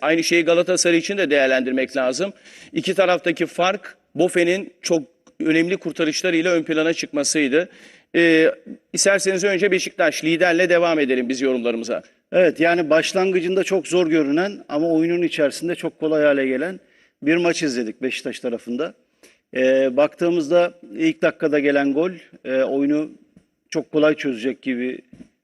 Aynı şeyi Galatasaray için de değerlendirmek lazım. İki taraftaki fark Bofe'nin çok önemli kurtarışlarıyla ön plana çıkmasıydı. Ee, isterseniz önce Beşiktaş liderle devam edelim biz yorumlarımıza. Evet yani başlangıcında çok zor görünen ama oyunun içerisinde çok kolay hale gelen bir maç izledik Beşiktaş tarafında. Ee, baktığımızda ilk dakikada gelen gol e, oyunu çok kolay çözecek gibi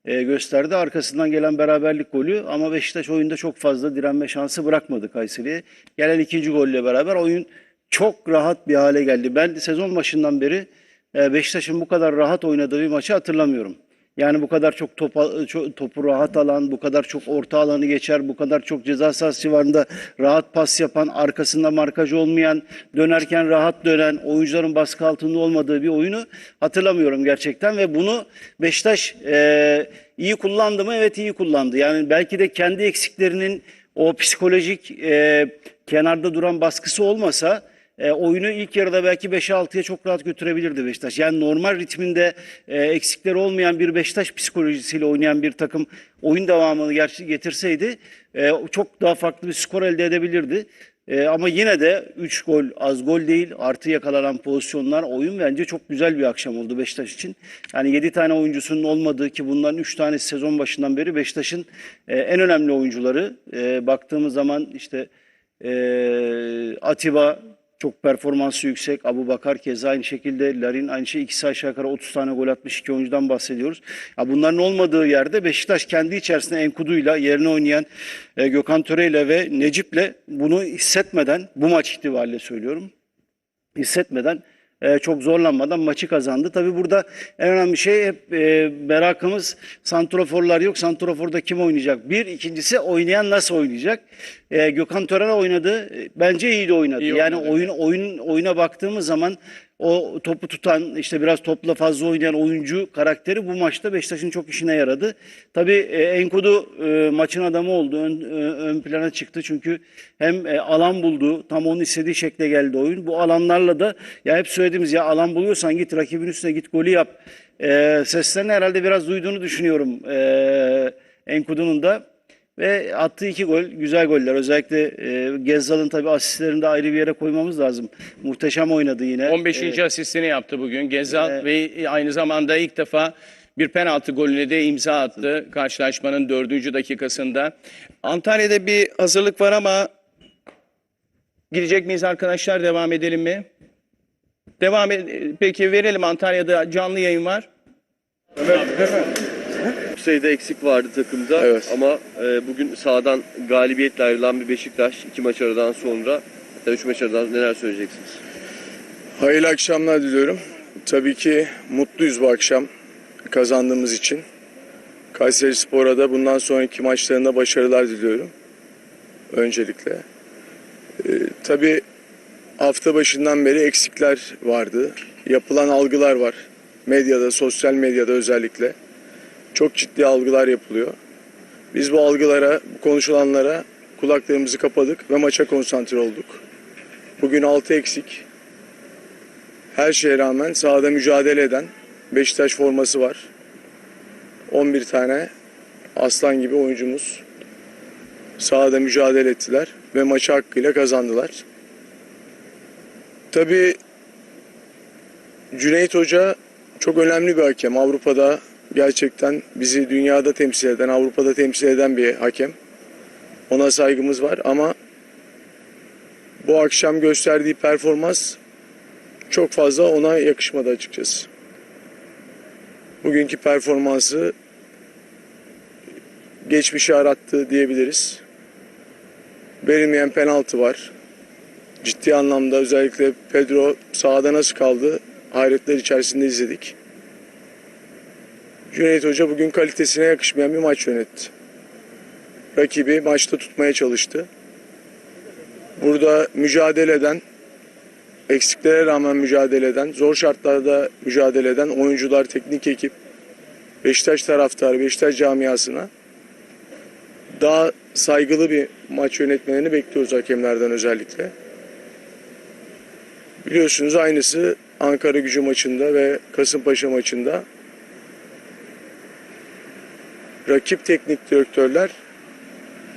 e, gösterdi. Arkasından gelen beraberlik golü ama Beşiktaş oyunda çok fazla direnme şansı bırakmadı Kayseri'ye. Gelen ikinci golle beraber oyun çok rahat bir hale geldi. Ben sezon başından beri e, Beşiktaş'ın bu kadar rahat oynadığı bir maçı hatırlamıyorum. Yani bu kadar çok topa, topu rahat alan, bu kadar çok orta alanı geçer, bu kadar çok ceza sahası civarında rahat pas yapan, arkasında markaj olmayan, dönerken rahat dönen, oyuncuların baskı altında olmadığı bir oyunu hatırlamıyorum gerçekten ve bunu Beşiktaş e, iyi kullandı mı? Evet iyi kullandı. Yani belki de kendi eksiklerinin o psikolojik e, kenarda duran baskısı olmasa e, oyunu ilk yarıda belki 5'e 6'ya çok rahat götürebilirdi Beşiktaş. Yani normal ritminde e, eksikleri olmayan bir Beşiktaş psikolojisiyle oynayan bir takım oyun devamını getirseydi e, çok daha farklı bir skor elde edebilirdi. E, ama yine de 3 gol az gol değil artı yakalanan pozisyonlar oyun bence çok güzel bir akşam oldu Beşiktaş için. Yani 7 tane oyuncusunun olmadığı ki bunların 3 tanesi sezon başından beri Beşiktaş'ın e, en önemli oyuncuları. E, baktığımız zaman işte e, Atiba çok performansı yüksek. Abu Bakar keza aynı şekilde. Larin aynı şey. ikisi aşağı yukarı 30 tane gol atmış iki oyuncudan bahsediyoruz. Ya bunların olmadığı yerde Beşiktaş kendi içerisinde Enkudu'yla yerine oynayan e, Gökhan Töre'yle ve Necip'le bunu hissetmeden bu maç itibariyle söylüyorum hissetmeden e, çok zorlanmadan maçı kazandı. Tabi burada en önemli şey hep e, merakımız santroforlar yok. Santroforda kim oynayacak? Bir, ikincisi oynayan nasıl oynayacak? E, Gökhan Tören oynadı. E, Bence iyi de oynadı. İyi yani oynadı. oyun oyun oyuna baktığımız zaman o topu tutan işte biraz topla fazla oynayan oyuncu karakteri bu maçta Beşiktaş'ın çok işine yaradı. Tabii e, Enkudu e, maçın adamı oldu. Ön, ö- ön plana çıktı çünkü hem e, alan buldu. Tam onun istediği şekle geldi oyun. Bu alanlarla da ya hep söylediğimiz ya alan buluyorsan git rakibin üstüne git golü yap. E, seslerini herhalde biraz duyduğunu düşünüyorum e, Enkudu'nun da. Ve attığı iki gol, güzel goller. Özellikle e, Gezzal'ın tabii asistlerini de ayrı bir yere koymamız lazım. Muhteşem oynadı yine. 15. E, asistini yaptı bugün Gezal ve aynı zamanda ilk defa bir penaltı golüne de imza attı karşılaşmanın dördüncü dakikasında. Antalya'da bir hazırlık var ama gidecek miyiz arkadaşlar devam edelim mi? Devam ed- peki verelim Antalya'da canlı yayın var. Çok sayıda eksik vardı takımda Evet. ama e, bugün sahadan galibiyetle ayrılan bir Beşiktaş iki maç aradan sonra hatta üç maç aradan neler söyleyeceksiniz? Hayırlı akşamlar diliyorum. Tabii ki mutluyuz bu akşam kazandığımız için. Kayseri Spor'a da bundan sonraki maçlarında başarılar diliyorum. Öncelikle. Ee, tabii hafta başından beri eksikler vardı. Yapılan algılar var. Medyada, sosyal medyada özellikle. Çok ciddi algılar yapılıyor. Biz bu algılara, bu konuşulanlara kulaklarımızı kapadık ve maça konsantre olduk. Bugün 6 eksik. Her şeye rağmen sahada mücadele eden Beşiktaş forması var. 11 tane aslan gibi oyuncumuz sahada mücadele ettiler ve maçı hakkıyla kazandılar. Tabii Cüneyt Hoca çok önemli bir hakem. Avrupa'da gerçekten bizi dünyada temsil eden, Avrupa'da temsil eden bir hakem. Ona saygımız var ama bu akşam gösterdiği performans çok fazla ona yakışmadı açıkçası. Bugünkü performansı geçmişi arattı diyebiliriz. Verilmeyen penaltı var. Ciddi anlamda özellikle Pedro sahada nasıl kaldı hayretler içerisinde izledik. Cüneyt Hoca bugün kalitesine yakışmayan bir maç yönetti. Rakibi maçta tutmaya çalıştı. Burada mücadele eden eksiklere rağmen mücadele eden, zor şartlarda mücadele eden oyuncular, teknik ekip, Beşiktaş taraftarı, Beşiktaş camiasına daha saygılı bir maç yönetmelerini bekliyoruz hakemlerden özellikle. Biliyorsunuz aynısı Ankara gücü maçında ve Kasımpaşa maçında rakip teknik direktörler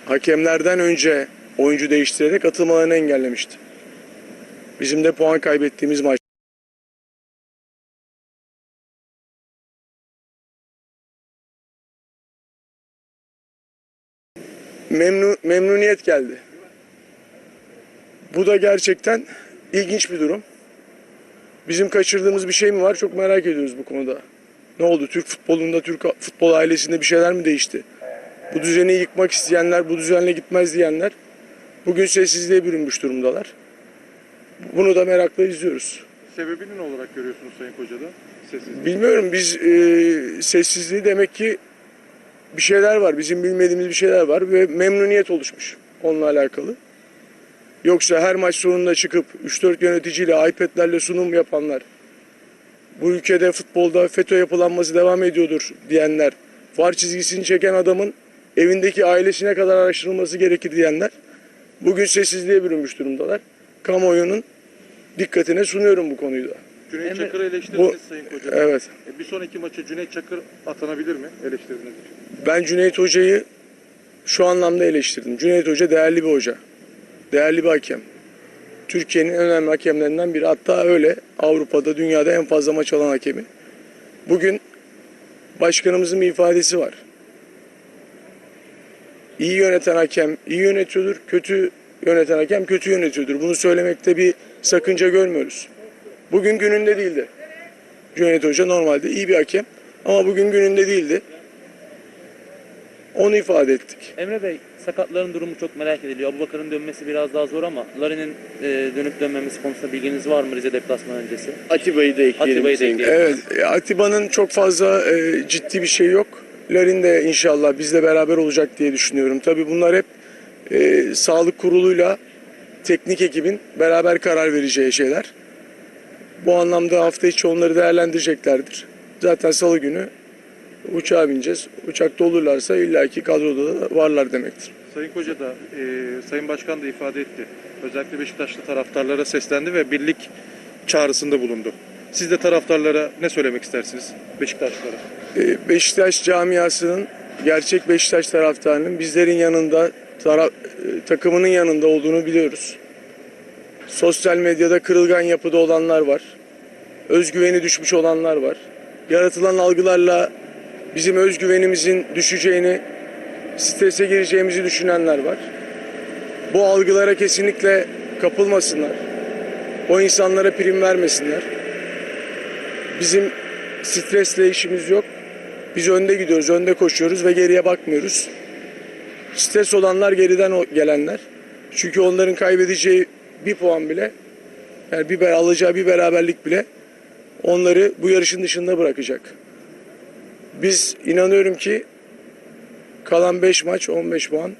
hakemlerden önce oyuncu değiştirerek atılmalarını engellemişti. Bizim de puan kaybettiğimiz maç. Memnun, memnuniyet geldi. Bu da gerçekten ilginç bir durum. Bizim kaçırdığımız bir şey mi var çok merak ediyoruz bu konuda. Ne oldu? Türk futbolunda, Türk futbol ailesinde bir şeyler mi değişti? Bu düzeni yıkmak isteyenler, bu düzenle gitmez diyenler bugün sessizliğe bürünmüş durumdalar. Bunu da merakla izliyoruz. Sebebini ne olarak görüyorsunuz Sayın Koca'da? Sessizlik. Bilmiyorum biz e, sessizliği demek ki bir şeyler var. Bizim bilmediğimiz bir şeyler var ve memnuniyet oluşmuş onunla alakalı. Yoksa her maç sonunda çıkıp 3-4 yöneticiyle iPad'lerle sunum yapanlar, bu ülkede futbolda FETÖ yapılanması devam ediyordur diyenler, var çizgisini çeken adamın evindeki ailesine kadar araştırılması gerekir diyenler bugün sessizliğe bürünmüş durumdalar. Kamuoyunun dikkatine sunuyorum bu konuyu da. Cüneyt Emre- Çakır'ı eleştirdiniz Bu- Sayın Koca. Evet. E, Bir sonraki maça Cüneyt Çakır atanabilir mi? Eleştirdiniz için. Ben Cüneyt Hoca'yı şu anlamda eleştirdim. Cüneyt Hoca değerli bir hoca. Değerli bir hakem. Türkiye'nin en önemli hakemlerinden biri. Hatta öyle Avrupa'da, dünyada en fazla maç alan hakemi. Bugün başkanımızın bir ifadesi var. İyi yöneten hakem iyi yönetiyordur, kötü yöneten hakem kötü yönetiyordur. Bunu söylemekte bir sakınca görmüyoruz. Bugün gününde değildi. Cüneyt Hoca normalde iyi bir hakem ama bugün gününde değildi. Onu ifade ettik. Emre Bey, sakatların durumu çok merak ediliyor. Abubakar'ın dönmesi biraz daha zor ama Larin'in e, dönüp dönmemesi konusunda bilginiz var mı Rize deplasman öncesi? Atiba'yı da ekleyelim. Atiba'yı da ekleyelim. Evet, e, Atiba'nın çok fazla e, ciddi bir şey yok. Larin de inşallah bizle beraber olacak diye düşünüyorum. Tabii bunlar hep e, sağlık kuruluyla teknik ekibin beraber karar vereceği şeyler. Bu anlamda hafta içi onları değerlendireceklerdir. Zaten salı günü uçağa bineceğiz. Uçakta olurlarsa illaki kadroda da varlar demektir. Sayın Koca da, e, Sayın Başkan da ifade etti. Özellikle Beşiktaşlı taraftarlara seslendi ve birlik çağrısında bulundu. Siz de taraftarlara ne söylemek istersiniz? Beşiktaşlılara. E, Beşiktaş camiasının, gerçek Beşiktaş taraftarının bizlerin yanında, tara- e, takımının yanında olduğunu biliyoruz. Sosyal medyada kırılgan yapıda olanlar var. Özgüveni düşmüş olanlar var. Yaratılan algılarla bizim özgüvenimizin düşeceğini, strese gireceğimizi düşünenler var. Bu algılara kesinlikle kapılmasınlar. O insanlara prim vermesinler. Bizim stresle işimiz yok. Biz önde gidiyoruz, önde koşuyoruz ve geriye bakmıyoruz. Stres olanlar geriden gelenler. Çünkü onların kaybedeceği bir puan bile, yani bir alacağı bir beraberlik bile onları bu yarışın dışında bırakacak. Biz inanıyorum ki kalan 5 maç 15 puan.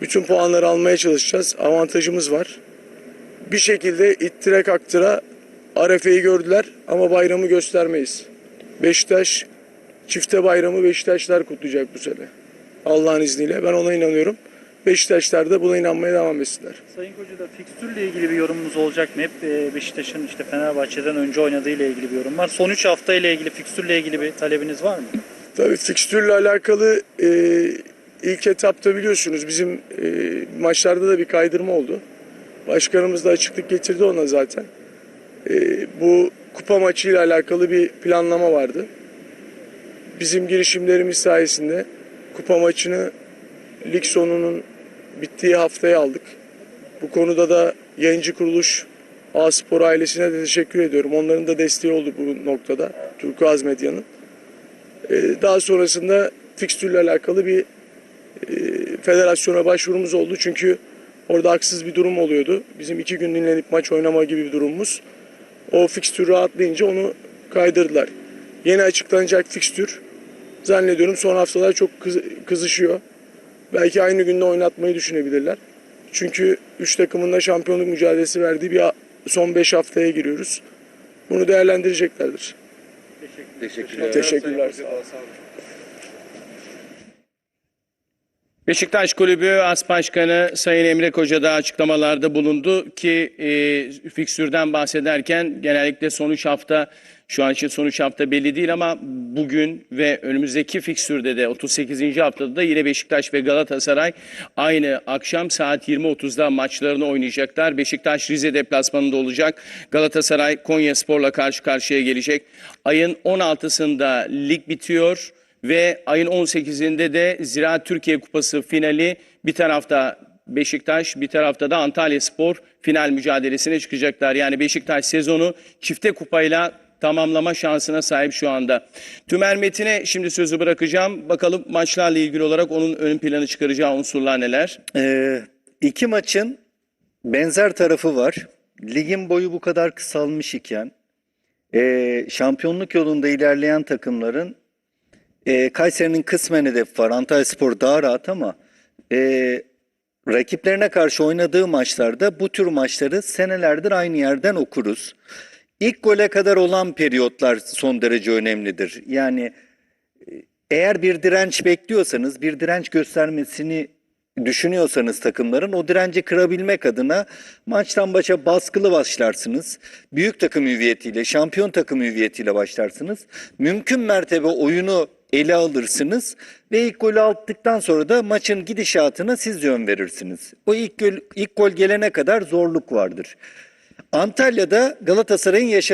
Bütün puanları almaya çalışacağız. Avantajımız var. Bir şekilde ittire kaktıra Arefe'yi gördüler ama bayramı göstermeyiz. Beşiktaş çifte bayramı Beşiktaşlar kutlayacak bu sene. Allah'ın izniyle ben ona inanıyorum. Beşiktaşlar da buna inanmaya devam etsinler. Sayın Koca da fikstürle ilgili bir yorumunuz olacak mı? Hep e, Beşiktaş'ın işte Fenerbahçe'den önce oynadığı ile ilgili bir yorum var. Son 3 hafta ile ilgili fikstürle ilgili bir talebiniz var mı? Tabii fikstürle alakalı e, ilk etapta biliyorsunuz bizim e, maçlarda da bir kaydırma oldu. Başkanımız da açıklık getirdi ona zaten. E, bu kupa maçıyla alakalı bir planlama vardı. Bizim girişimlerimiz sayesinde kupa maçını lig sonunun bittiği haftaya aldık. Bu konuda da yayıncı kuruluş A Spor ailesine de teşekkür ediyorum. Onların da desteği oldu bu noktada. Turkuaz Medya'nın. Ee, Daha sonrasında fikstürle alakalı bir e, federasyona başvurumuz oldu. Çünkü orada haksız bir durum oluyordu. Bizim iki gün dinlenip maç oynama gibi bir durumumuz. O fikstür rahatlayınca onu kaydırdılar. Yeni açıklanacak fikstür zannediyorum son haftalar çok kız- kızışıyor. Belki aynı günde oynatmayı düşünebilirler. Çünkü üç takımın da şampiyonluk mücadelesi verdiği bir son 5 haftaya giriyoruz. Bunu değerlendireceklerdir. Teşekkürler. Teşekkürler. Beşiktaş Kulübü As Başkanı Sayın Emre Koca da açıklamalarda bulundu ki e, fikstürden bahsederken genellikle son 3 hafta şu an için son 3 hafta belli değil ama bugün ve önümüzdeki fikstürde de 38. haftada da yine Beşiktaş ve Galatasaray aynı akşam saat 20.30'da maçlarını oynayacaklar. Beşiktaş Rize deplasmanında olacak. Galatasaray Konya Spor'la karşı karşıya gelecek. Ayın 16'sında lig bitiyor. Ve ayın 18'inde de Ziraat Türkiye Kupası finali bir tarafta Beşiktaş bir tarafta da Antalya Spor final mücadelesine çıkacaklar. Yani Beşiktaş sezonu çifte kupayla tamamlama şansına sahip şu anda. Tümer Metin'e şimdi sözü bırakacağım. Bakalım maçlarla ilgili olarak onun ön planı çıkaracağı unsurlar neler? Ee, iki maçın benzer tarafı var. Ligin boyu bu kadar kısalmış iken ee, şampiyonluk yolunda ilerleyen takımların ee, Kayseri'nin kısmen hedefi var. Antalyaspor daha rahat ama ee, rakiplerine karşı oynadığı maçlarda bu tür maçları senelerdir aynı yerden okuruz. İlk gole kadar olan periyotlar son derece önemlidir. Yani eğer bir direnç bekliyorsanız, bir direnç göstermesini düşünüyorsanız takımların o direnci kırabilmek adına maçtan başa baskılı başlarsınız. Büyük takım hüviyetiyle, şampiyon takım hüviyetiyle başlarsınız. Mümkün mertebe oyunu ele alırsınız ve ilk golü attıktan sonra da maçın gidişatına siz yön verirsiniz. O ilk gol, ilk gol gelene kadar zorluk vardır. Antalya'da Galatasaray'ın yaşadığı